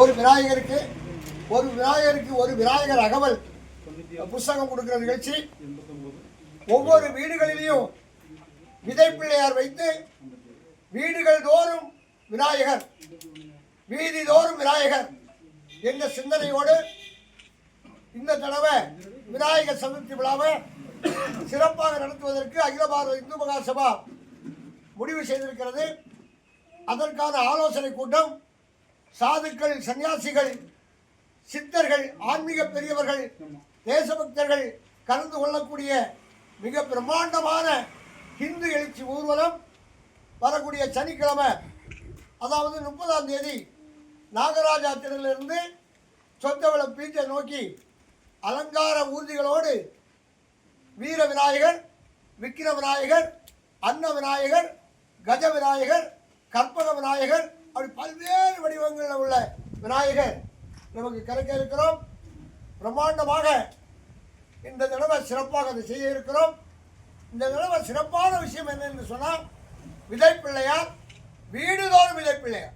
ஒரு விநாயகருக்கு ஒரு விநாயகருக்கு ஒரு விநாயகர் அகவல் புஸ்தகம் கொடுக்கிற நிகழ்ச்சி. ஒவ்வொரு வீடுகளிலையும் விதை பிள்ளையார் வைத்து வீடுகள் தோறும் விநாயகர் வீதி தோறும் விநாயகர் என்ற சிந்தனையோடு இந்த தடவை விநாயகர் சதுர்த்தி விழாவை சிறப்பாக நடத்துவதற்கு அகில பாரத இந்து மகாசபா முடிவு செய்திருக்கிறது. அதற்கான ஆலோசனை கூட்டம் சாதுக்கள் சன்னியாசிகள் சித்தர்கள் ஆன்மீக பெரியவர்கள் தேசபக்தர்கள் கலந்து கொள்ளக்கூடிய மிக பிரம்மாண்டமான ஹிந்து எழுச்சி ஊர்வலம் வரக்கூடிய சனிக்கிழமை அதாவது முப்பதாம் தேதி நாகராஜா திடலிருந்து சொந்தவள பீச்சை நோக்கி அலங்கார ஊர்திகளோடு வீர விநாயகர் விக்கிர விநாயகர் அன்ன விநாயகர் கஜ விநாயகர் கற்பக விநாயகர் அப்படி பல்வேறு வடிவங்களில் உள்ள விநாயகர் நமக்கு கிடைக்க இருக்கிறோம். பிரம்மாண்டமாக இந்த தடவை சிறப்பாக அதை செய்ய இருக்கிறோம். இந்த தடவை சிறப்பான விஷயம் என்னன்னு சொன்னால் விதை பிள்ளையார் வீடுதோறும் விதை பிள்ளையார்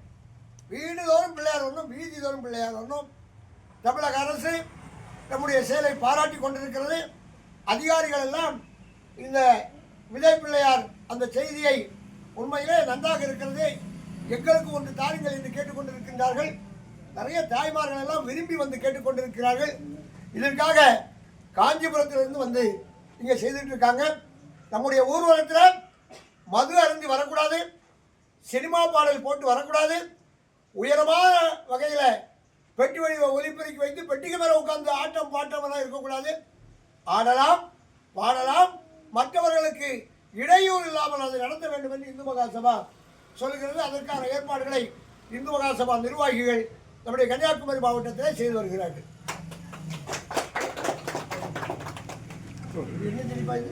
வீடுதோறும் பிள்ளையார் ஒன்றும் வீதி தோறும் பிள்ளையார் ஒன்றும் தமிழக அரசு நம்முடைய செயலை பாராட்டி கொண்டிருக்கிறது. அதிகாரிகள் எல்லாம் இந்த விதை பிள்ளையார் அந்த செய்தியை உண்மையிலே நன்றாக இருக்கிறது. எங்களுக்கு ஒன்று தாருங்கள் என்று கேட்டுக்கொண்டிருக்கின்றார்கள். நிறைய தாய்மார்கள் எல்லாம் விரும்பி வந்து கேட்டுக்கொண்டிருக்கிறார்கள். இதற்காக காஞ்சிபுரத்திலிருந்து வந்து இங்கே செய்துட்டு இருக்காங்க நம்முடைய ஊர்வலத்தில் மது அருந்தி வரக்கூடாது. சினிமா பாடல் போட்டு வரக்கூடாது. உயரமான வகையில் பெட்டி வடிவ ஒலிபெருக்கி வைத்து பெட்டிக்கு மேலே உட்கார்ந்து ஆட்டம் பாட்டம் எல்லாம் இருக்கக்கூடாது. ஆடலாம் பாடலாம். மற்றவர்களுக்கு இடையூறு இல்லாமல் அதை நடத்த வேண்டும் என்று இந்து மகாசபா சொல்கிறது அதற்கான ஏற்பாடுகளை இந்து மகாசபா நிர்வாகிகள் நம்முடைய கன்னியாகுமரி மாவட்டத்தில் செய்து வருகிறார்கள். என்ன தெரியுமா இது?